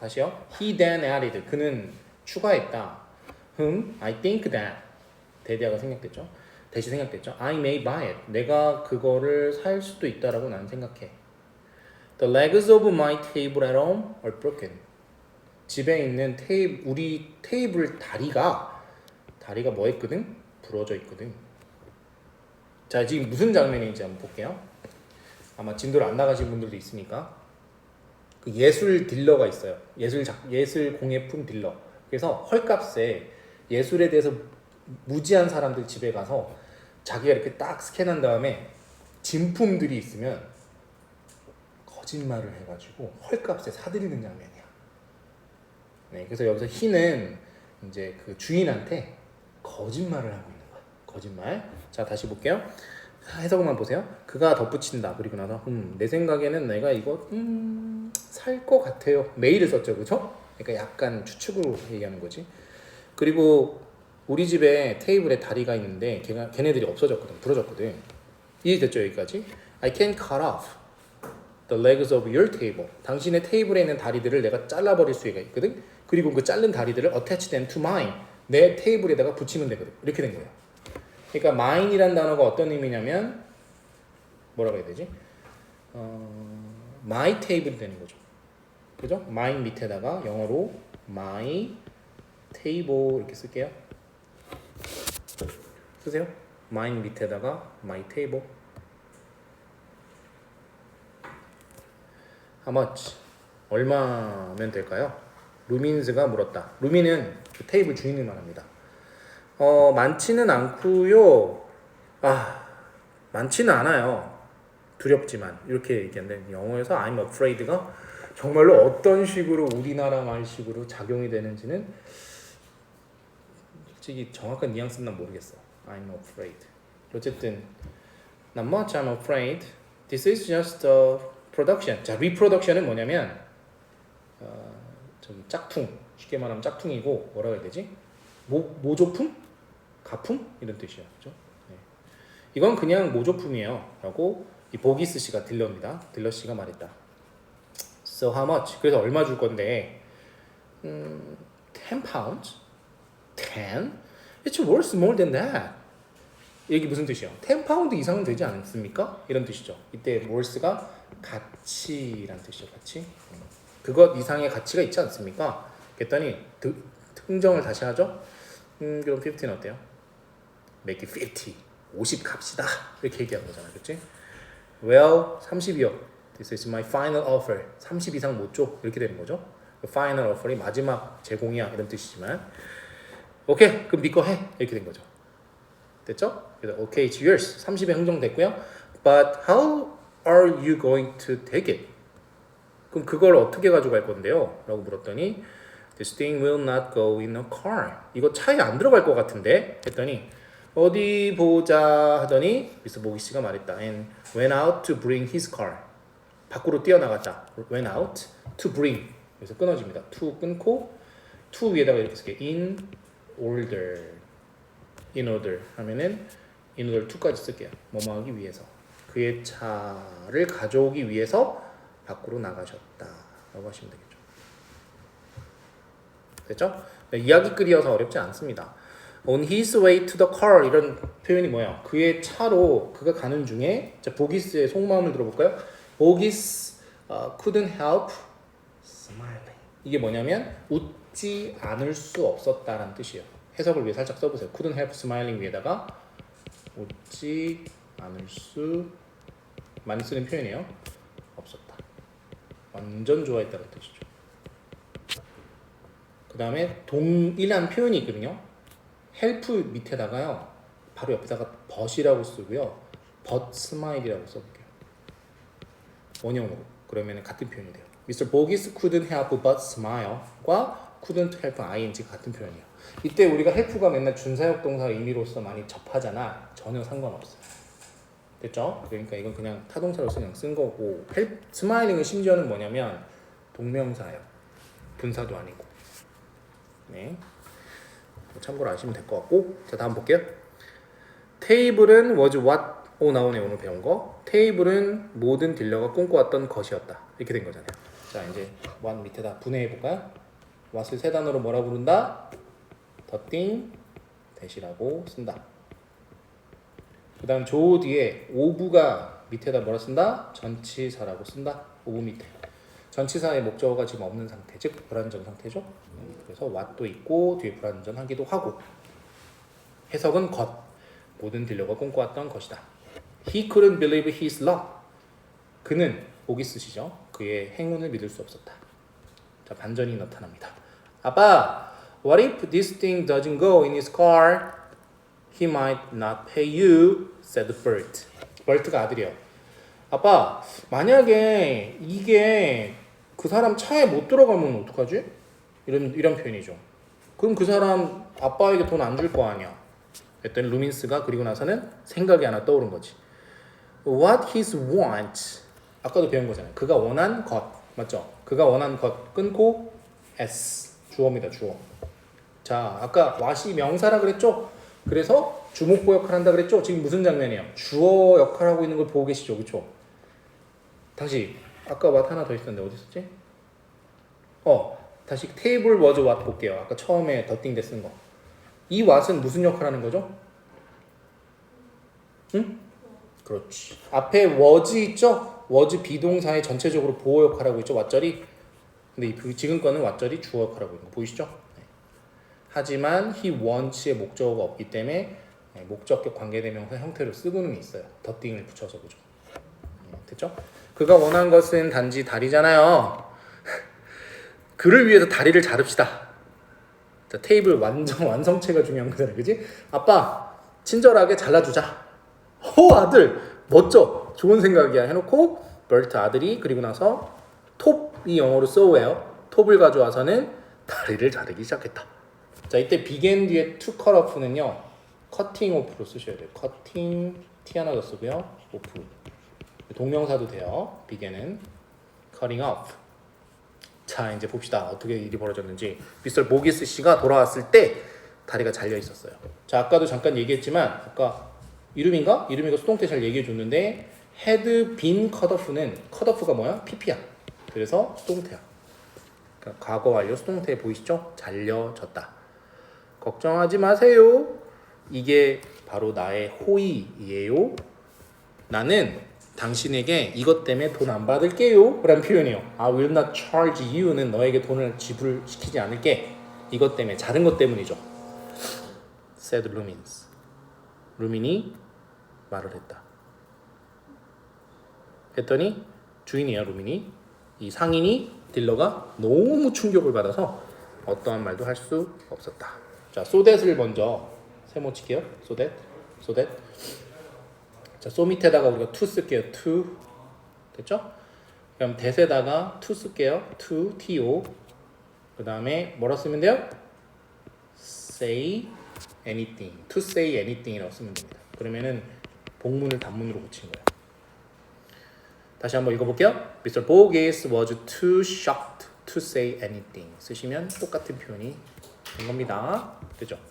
다시요. He then added. 그는 추가했다. whom I think that 대대화가 생략됐죠. 대시 생략됐죠. I may buy it. 내가 그거를 살 수도 있다라고 나는 생각해. The legs of my table at home are broken. 집에 있는 테이블 우리 테이블 다리가 다리가 뭐 했거든? 부러져 있거든. 자 지금 무슨 장면인지 한번 볼게요. 아마 진도를 안 나가신 분들도 있으니까 그 예술 딜러가 있어요. 예술 작 예술 공예품 딜러. 그래서 헐값에 예술에 대해서 무지한 사람들 집에 가서 자기가 이렇게 딱 스캔한 다음에 진품들이 있으면 거짓말을 해가지고 헐값에 사들이는 장면이야. 네, 그래서 여기서 희는 이제 그 주인한테 거짓말을 하고 있는 거야. 거짓말. 자, 다시 볼게요. 해석만 보세요. 그가 덧붙인다. 그리고 나서 음, 내 생각에는 내가 이거 음, 살 것 같아요. 메일을 썼죠, 그렇죠? 그러니까 약간 추측으로 얘기하는 거지. 그리고 우리 집에 테이블에 다리가 있는데 걔가 걔네들이 없어졌거든, 부러졌거든. 이해됐죠 여기까지? I can cut off the legs of your table. 당신의 테이블에 있는 다리들을 내가 잘라버릴 수가 있거든. 그리고 그 자른 다리들을 attach them to mine. 내 테이블에다가 붙이면 되거든. 이렇게 된 거예요. 그러니까 mine이란 단어가 어떤 의미냐면 뭐라고 해야 되지? 어, my table이 되는 거죠. 그죠? mine 밑에다가 영어로 my table 이렇게 쓸게요. 쓰세요. mine 밑에다가 my table. How much? 얼마면 될까요? 루민스가 물었다. 루민은 그 테이블 주인을 말합니다. 어, 많지는 않고요. 아, 많지는 않아요. 두렵지만 이렇게 얘기하는데 영어에서 I'm afraid가 정말로 어떤 식으로 우리나라 말식으로 작용이 되는지는 솔직히 정확한 뉘앙스는 난 모르겠어. I'm afraid. 어쨌든 not much I'm afraid. This is just a production. 자, reproduction은 뭐냐면 어, 좀 짝퉁. 쉽게 말하면 짝퉁이고 뭐라고 해야 되지? 모, 모조품? 가품? 이런 뜻이야. 그죠? 네. 이건 그냥 모조품이에요. 라고 이 보기스 씨가 딜러입니다. 딜러 씨가 말했다. So how much? 그래서 얼마 줄 건데? 음, 10 pounds? 10? It's worth more than that. 이게 무슨 뜻이에요? 10 파운드 이상은 되지 않습니까? 이런 뜻이죠. 이때 worth가 가치란 뜻이죠. 가치. 음. 그것 이상의 가치가 있지 않습니까? 그랬더니 드, 흥정을 다시 하죠. 음, 그럼 15 어때요? Make it 50. 50 갑시다. 이렇게 얘기한 거잖아. 그치? Well, 30이요. This is my final offer. 30 이상 못 줘. 이렇게 되는 거죠. final offer이 마지막 제공이야. 이런 뜻이지만. 오케이. 그럼 니거 해. 이렇게 된 거죠. 됐죠? 그래서 okay, it's yours. 30에 흥정됐고요. But how are you going to take it? 그럼 그걸 어떻게 가져갈 건데요? 라고 물었더니 This thing will not go in a car. 이거 차에 안 들어갈 것 같은데? 했더니 어디 보자 하더니 미스터 보기 씨가 말했다. And went out to bring his car. 밖으로 뛰어나갔다. went out to bring. 그래서 끊어집니다. to 끊고 to 위에다가 이렇게 쓸게. in order. in order 하면은 in order to까지 쓸게요. 뭐뭐 하기 위해서. 그의 차를 가져오기 위해서 밖으로 나가셨다. 라고 하시면 되겠죠. 됐죠? 네, 이야기 끌이어서 어렵지 않습니다. On his way to the car 이런 표현이 뭐예요? 그의 차로 그가 가는 중에 자 보기스의 속마음을 들어볼까요? 보기스 uh, couldn't help smiling. 이게 뭐냐면 웃지 않을 수 없었다라는 뜻이에요. 해석을 위해 살짝 써보세요. couldn't help smiling 위에다가 웃지 않을 수 많이 쓰는 표현이에요. 없었다. 완전 좋아했다는 뜻이죠. 그 다음에 동일한 표현이 있거든요. Help 밑에다가요. 바로 옆에다가 but이라고 쓰고요. smile이라고 써볼게요. 원형으로. 그러면 같은 표현이 돼요. Mr. Bogus couldn't help but smile과 couldn't help ing 같은 표현이에요. 이때 우리가 help가 맨날 준사역 동사 의미로서 많이 접하잖아. 전혀 상관없어요. 됐죠? 그러니까 이건 그냥 타동사로서 그냥 쓴 거고 help, smiling은 심지어는 뭐냐면 동명사예요. 분사도 아니고. 네. 참고로 아시면 될 것 같고 자 다음 볼게요. 테이블은 was what 오 나오네 오늘 배운 거. 테이블은 모든 딜러가 꿈꿔왔던 것이었다. 이렇게 된 거잖아요. 자 이제 what 밑에다 분해해 볼까요? what을 세 단어로 뭐라 부른다? the thing 대시라고 쓴다. 그 다음 조 뒤에 오부가 밑에다 뭐라 쓴다? 전치사라고 쓴다. 오부 밑에. 전치사의 목적어가 지금 없는 상태, 즉 불완전 상태죠. 그래서 what도 있고 뒤에 불완전하기도 하고 해석은 것. 모든 딜러가 꿈꿔왔던 것이다. He couldn't believe his luck. 그는 보기 쓰시죠. 그의 행운을 믿을 수 없었다. 자 반전이 나타납니다. 아빠, what if this thing doesn't go in his car? He might not pay you, said Bert. 버트가 아들이요. 아빠, 만약에 이게 그 사람 차에 못 들어가면 어떡하지? 이런 이런 표현이죠. 그럼 그 사람 아빠에게 돈 안 줄 거 아니야. 그랬더니 루민스가 그리고 나서는 생각이 하나 떠오른 거지. What his want? 아까도 배운 거잖아요. 그가 원한 것 맞죠? 그가 원한 것 끊고 s 주어입니다. 주어. 자, 아까 what이 명사라 그랬죠? 그래서 주목보 역할 한다 그랬죠? 지금 무슨 장면이에요? 주어 역할 하고 있는 걸 보고 계시죠, 그렇죠? 다시 아까 what 하나 더 있었는데 어디 있었지? 어, 다시 테이블 워즈 what 볼게요. 아까 처음에 더띵 데쓴 거. 이 what은 무슨 역할 하는 거죠? 응? 그렇지. 앞에 was 있죠? was 비동사의 전체적으로 보호 역할하고 있죠, 왓절이. 근데 이 그- 지금 거는 왓절이 주어 역할하고 있는 거 보이시죠? 네. 하지만 he wants의 목적어가 없기 때문에 네, 목적격 관계대명사 형태로 쓰고는 있어요. 더띵을 붙여서 보죠. 네, 됐죠? 그가 원한 것은 단지 다리잖아요. 그를 위해서 다리를 자릅시다. 자, 테이블 완전 완성체가 중요한 거잖아요, 그지? 아빠 친절하게 잘라주자. 호 아들 멋져 좋은 생각이야 해놓고 벌트 아들이 그리고 나서 톱이 영어로 so예요. 톱을 가져와서는 다리를 자르기 시작했다. 자 이때 비겐 뒤에 to cut off는요 cutting off로 쓰셔야 돼요. cutting t 하나 더 쓰고요 off 동명사도 돼요. 비겐은 cutting off. 자 이제 봅시다 어떻게 일이 벌어졌는지 미스터 모기스 씨가 돌아왔을 때 다리가 잘려 있었어요. 자 아까도 잠깐 얘기했지만 아까 이름인가 이름이가 수동태 잘 얘기해 줬는데 had been cut off는 cut off가 뭐야 pp야. 그래서 수동태야. 그러니까 과거 완료 수동태 보이시죠? 잘려졌다. 걱정하지 마세요. 이게 바로 나의 호의이에요. 나는 당신에게 이것 때문에 돈 안 받을게요. 라는 표현이에요. I will not charge you는 너에게 돈을 지불시키지 않을게. 이것 때문에 다른 것 때문이죠. said Lumins. 루민이 말을 했다. 했더니 주인이야 루민이 이 상인이 딜러가 너무 충격을 받아서 어떠한 말도 할 수 없었다. 자, 소댓을 먼저 세모 칠게요. 소댓, 소댓. 자, 소 밑에다가 우리가 to 쓸게요. to 됐죠? 그럼 대에다가 to 쓸게요. to, to. 그 다음에 뭐라 쓰면 돼요? say anything. to say anything이라고 쓰면 됩니다. 그러면은 복문을 단문으로 고친 거예요. 다시 한번 읽어볼게요. Mr. Bogus was too shocked to say anything. 쓰시면 똑같은 표현이 된 겁니다. 됐죠?